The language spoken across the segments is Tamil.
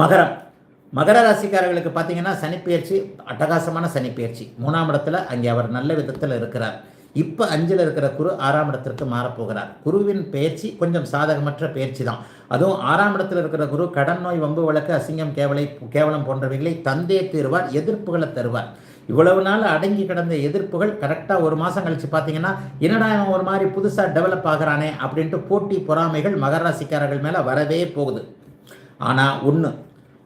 மகரம். மகர ராசிக்காரர்களுக்கு பார்த்தீங்கன்னா சனிப்பெயர்ச்சி அட்டகாசமான சனிப்பெயர்ச்சி. மூணாம் இடத்துல அங்கே அவர் நல்ல விதத்தில் இருக்கிறார். இப்போ அஞ்சில் இருக்கிற குரு ஆறாம் இடத்திற்கு மாறப்போகிறார். குருவின் பயிற்சி கொஞ்சம் சாதகமற்ற பயிற்சி தான். அதுவும் ஆறாம் இடத்தில் இருக்கிற குரு கடன் நோய் வம்பு வழக்கு அசிங்கம் கேவலை கேவலம் போன்றவைகளை தந்தே தீர்வார் எதிர்ப்புகளை தருவார். இவ்வளவு நாள் அடங்கி கிடந்த எதிர்ப்புகள் கரெக்டாக ஒரு மாதம் கழிச்சு பார்த்தீங்கன்னா என்னடா இவன் ஒரு மாதிரி புதுசாக டெவலப் ஆகிறானே அப்படின்ட்டு போட்டி பொறாமைகள் மகராசிக்காரர்கள் மேலே வரவே போகுது. ஆனால் ஒன்று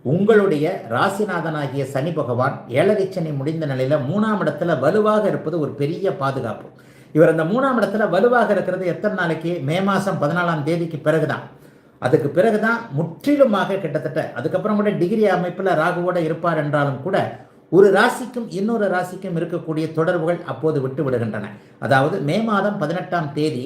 உங்களுடைய ராசிநாதனாகிய சனி பகவான் ஏழரை சனி முடிந்த நிலையில் மூணாம் இடத்துல வலுவாக இருப்பது ஒரு பெரிய பாதுகாப்பு. இவர் அந்த மூணாம் இடத்துல வலுவாக இருக்கிறது எத்தனை நாளைக்கு? மே மாதம் பதினாலாம் தேதிக்கு பிறகுதான். அதுக்கு பிறகுதான் முற்றிலுமாக கிட்டத்தட்ட அதுக்கப்புறம் கூட டிகிரி அமைப்பில் ராகுவோட இருப்பார் என்றாலும் கூட ஒரு ராசிக்கும் இன்னொரு ராசிக்கும் இருக்கக்கூடிய தொடர்புகள் அப்போது விட்டு விடுகின்றன. அதாவது மே மாதம் பதினெட்டாம் தேதி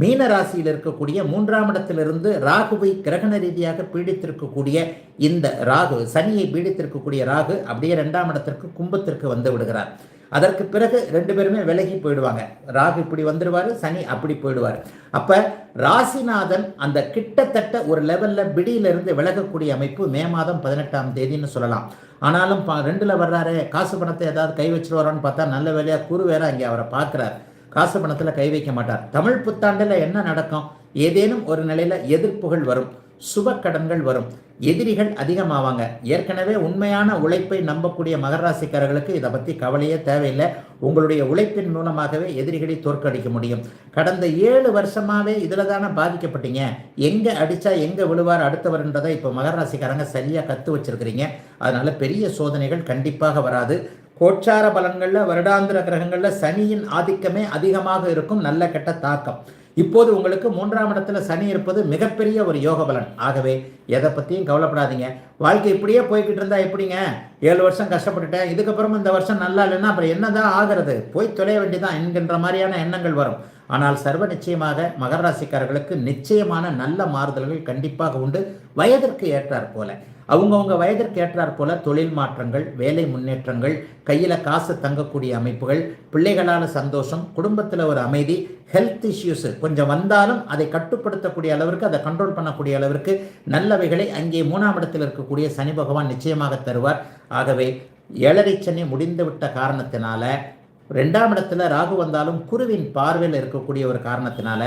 மீன ராசியில் இருக்கக்கூடிய மூன்றாம் இடத்திலிருந்து ராகுவை கிரகண ரீதியாக பீடித்திருக்கக்கூடிய இந்த ராகு சனியை பீடித்திருக்கக்கூடிய ராகு அப்படியே ரெண்டாம் இடத்திற்கு கும்பத்திற்கு வந்து விடுகிறார். அதற்கு பிறகு ரெண்டு பேருமே விலகி போயிடுவாங்க. ராகு இப்படி வந்துடுவார் சனி அப்படி போயிடுவார். அப்போ ராசிநாதன் அந்த கிட்டத்தட்ட ஒரு லெவலில் பிடியிலிருந்து விலகக்கூடிய அமைப்பு மே மாதம் பதினெட்டாம் தேதின்னு சொல்லலாம். ஆனாலும் பா ரெண்டில் வர்றாரு காசு பணத்தை ஏதாவது கை வச்சுருவாரான்னு பார்த்தா நல்ல வேலையாக குரு வேற அங்கே அவரை பார்க்குறாரு. காசு பணத்தில் கை வைக்க மாட்டார். தமிழ் புத்தாண்டில் என்ன நடக்கும்? ஏதேனும் ஒரு நிலையில் எதிர்ப்புகள் வரும். சுப கடன்கள் வரும். எதிரிகள் அதிகமாவாங்க. ஏற்கனவே உண்மையான உழைப்பை நம்பக்கூடிய மகராசிக்காரர்களுக்கு இதை பற்றி கவலையே தேவையில்லை. உங்களுடைய உழைப்பின் மூலமாகவே எதிரிகளை தோற்கடிக்க முடியும். கடந்த ஏழு வருஷமாகவே இதில் தானே பாதிக்கப்பட்டீங்க. எங்கே அடித்தா எங்கே விழுவார் அடுத்தவர்ன்றதை இப்போ மகராசிக்காரங்க சரியாக கற்று வச்சிருக்கிறீங்க. அதனால் பெரிய சோதனைகள் கண்டிப்பாக வராது. கோச்சார பலன்களில் வருடாந்திர கிரகங்களில் சனியின் ஆதிக்கமே அதிகமாக இருக்கும் நல்ல கெட்ட தாக்கம். இப்போது உங்களுக்கு மூன்றாம் இடத்துல சனி இருப்பது மிகப்பெரிய ஒரு யோக பலன். ஆகவே எதை பற்றியும் கவலைப்படாதீங்க. வாழ்க்கை இப்படியே போய்கிட்டு இருந்தா எப்படிங்க? ஏழு வருஷம் கஷ்டப்பட்டுட்டேன் இதுக்கப்புறமும் இந்த வருஷம் நல்லா இல்லைன்னா அப்புறம் என்னதான் ஆகிறது? போய் தொலைய வேண்டியதான் என்கின்ற மாதிரியான எண்ணங்கள் வரும். ஆனால் சர்வ நிச்சயமாக மகர ராசிக்காரர்களுக்கு நிச்சயமான நல்ல மாறுதல்கள் கண்டிப்பாக உண்டு. வயதிற்கு ஏற்றாற் போல. அவங்கவுங்க வயதிற்கு ஏற்றாற் போல தொழில் மாற்றங்கள் வேலை முன்னேற்றங்கள் கையில் காசு தங்கக்கூடிய அமைப்புகள் பிள்ளைகளால் சந்தோஷம் குடும்பத்தில் ஒரு அமைதி ஹெல்த் இஷ்யூஸ் கொஞ்சம் வந்தாலும் அதை கட்டுப்படுத்தக்கூடிய அளவிற்கு அதை கண்ட்ரோல் பண்ணக்கூடிய அளவிற்கு நல்லவைகளை அங்கே மூணாம் இடத்தில் இருக்கக்கூடிய சனி பகவான் நிச்சயமாக தருவார். ஆகவே ஏழரை சென்னை முடிந்துவிட்ட காரணத்தினால ரெண்டாம் இடத்துல ராகு வந்தாலும் குருவின் பார்வையில் இருக்கக்கூடிய ஒரு காரணத்தினால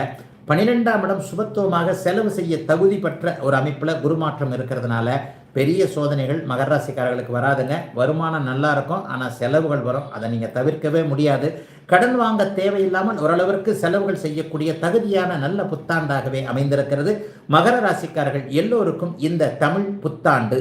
பன்னிரெண்டாம் இடம் சுபத்துவமாக செலவு செய்ய தகுதி பெற்ற ஒரு அமைப்பில் குருமாற்றம் இருக்கிறதுனால பெரிய சோதனைகள் மகர ராசிக்காரர்களுக்கு வராதுங்க. வருமானம் நல்லா இருக்கும். ஆனால் செலவுகள் வரும். அதை நீங்கள் தவிர்க்கவே முடியாது. கடன் வாங்க தேவையில்லாமல் ஓரளவிற்கு செலவுகள் செய்யக்கூடிய தகுதியான நல்ல புத்தாண்டாகவே அமைந்திருக்கிறது. மகர ராசிக்காரர்கள் எல்லோருக்கும் இந்த தமிழ் புத்தாண்டு.